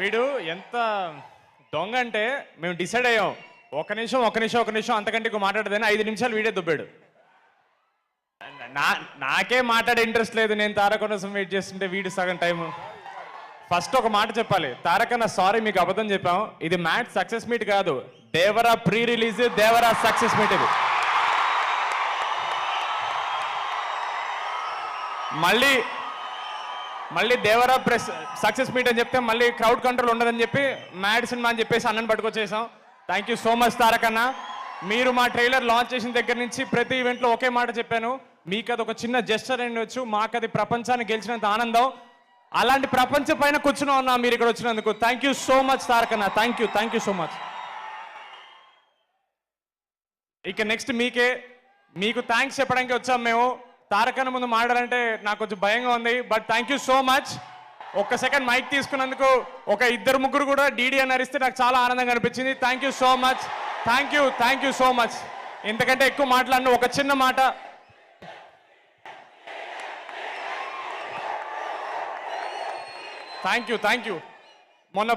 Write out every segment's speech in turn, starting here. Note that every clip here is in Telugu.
వీడు ఎంత దొంగ అంటే మేము డిసైడ్ అయ్యాం. ఒక నిమిషం ఒక నిమిషం ఒక నిమిషం అంతకంటే ఎక్కువ మాట్లాడదని ఐదు నిమిషాలు వీడే దుబ్బాడు. నా నాకే మాట్లాడే ఇంట్రెస్ట్ లేదు నేను తారక కోసం వెయిట్ చేస్తుంటే వీడు సగం టైం. ఫస్ట్ ఒక మాట చెప్పాలి. తారకన్న సారీ మీకు అబద్ధం చెప్పాం. ఇది మ్యాచ్ సక్సెస్ మీట్ కాదు. Devara pre release Devara success meet ఇది. మళ్ళీ మళ్ళీ దేవరా ప్రెస్ సక్సెస్ మీట్ అని చెప్తే మళ్ళీ క్రౌడ్ కంట్రోల్ ఉండదని చెప్పి మ్యాడ్ సినిమా అని చెప్పేసి అన్నని పట్టుకొచ్చేసాం. థ్యాంక్ యూ సో మచ్ తారకన్న మీరు మా ట్రైలర్ లాంచ్ చేసిన దగ్గర నుంచి ప్రతి ఈవెంట్లో ఒకే మాట చెప్పాను. మీకు అది ఒక చిన్న జెస్టర్ ఉండొచ్చు మాకు అది ప్రపంచాన్ని గెలిచినంత ఆనందం. అలాంటి ప్రపంచం పైన కూర్చుని ఉన్నా మీరు ఇక్కడ వచ్చినందుకు. Thank you so much తారకన్న thank you thank you so much ఇక నెక్స్ట్ మీకే మీకు థ్యాంక్స్ చెప్పడానికి వచ్చాం మేము. తారకన్న ముందు మాట్లాడాలంటే నాకు కొంచెం భయంగా ఉంది but thank you so much ఒక్క సెకండ్ మైక్ తీసుకున్నందుకు ఒక ఇద్దరు ముగ్గురు కూడా డీడీ అని అరిస్తే నాకు చాలా ఆనందంగా అనిపించింది. Thank you so much thank you thank you so much ఇంతకంటే ఎక్కువ మాట్లాడిన ఒక చిన్న మాట. థ్యాంక్ యూ థ్యాంక్ యూ మొన్న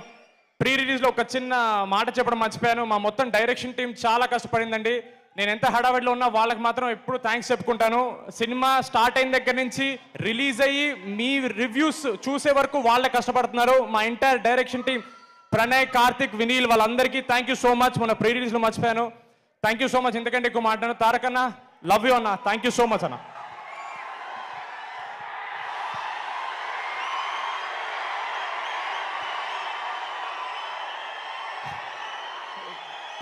ప్రీ రిలీజ్లో ఒక చిన్న మాట చెప్పడం మర్చిపోయాను. మా మొత్తం డైరెక్షన్ టీం చాలా కష్టపడిందండి. నేను ఎంత హడావిడిలో ఉన్నా వాళ్ళకి మాత్రం ఎప్పుడు థ్యాంక్స్ చెప్పుకుంటాను. సినిమా స్టార్ట్ అయిన దగ్గర నుంచి రిలీజ్ అయ్యి మీ రివ్యూస్ చూసే వరకు వాళ్ళే కష్టపడుతున్నారు. మా entire direction team Pranay Karthik Vineel వాళ్ళందరికీ థ్యాంక్ యూ సో మచ్ మన ప్రీ రిలీజ్లో మర్చిపోయాను. థ్యాంక్ యూ సో మచ్ ఎందుకంటే ఎక్కువ మాట్లాడాను. తారకన్న లవ్ యూ అన్న. థ్యాంక్ యూ సో మచ్ అన్న.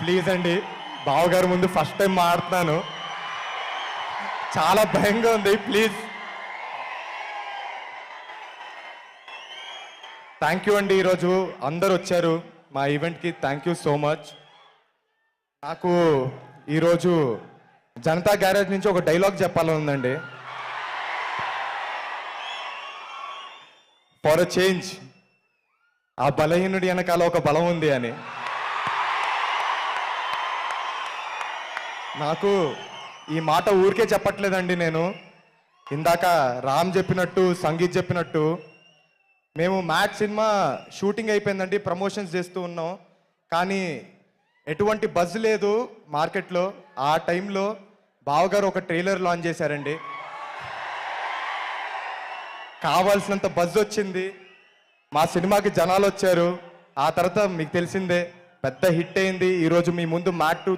ప్లీజ్ అండి. బావగారి ముందు ఫస్ట్ టైం మాడుతున్నాను చాలా భయంగా ఉంది ప్లీజ్ థ్యాంక్ యూ అండి ఈరోజు. అందరు వచ్చారు మా ఈవెంట్కి థ్యాంక్ యూ సో మచ్ నాకు ఈరోజు జనతా గ్యారేజ్ నుంచి ఒక డైలాగ్ చెప్పాలని ఉందండి. ఫర్ అ చేంజ్ ఆ బలహీనుడి వెనకాల ఒక బలం ఉంది అని. నాకు ఈ మాట ఊరికే చెప్పట్లేదండి నేను. ఇందాక రామ్ చెప్పినట్టు సంగీత్ చెప్పినట్టు మేము మ్యాచ్ సినిమా షూటింగ్ అయిపోయిందండి ప్రమోషన్స్ చేస్తూ ఉన్నాం. కానీ ఎటువంటి బజ్ లేదు మార్కెట్లో. ఆ టైంలో బావగారు ఒక ట్రైలర్ లాంచ్ చేశారండి. కావాల్సినంత బజ్ వచ్చింది. మా సినిమాకి జనాలు వచ్చారు. ఆ తర్వాత మీకు తెలిసిందే పెద్ద హిట్ అయింది. ఈరోజు మీ ముందు మ్యాట్ టూ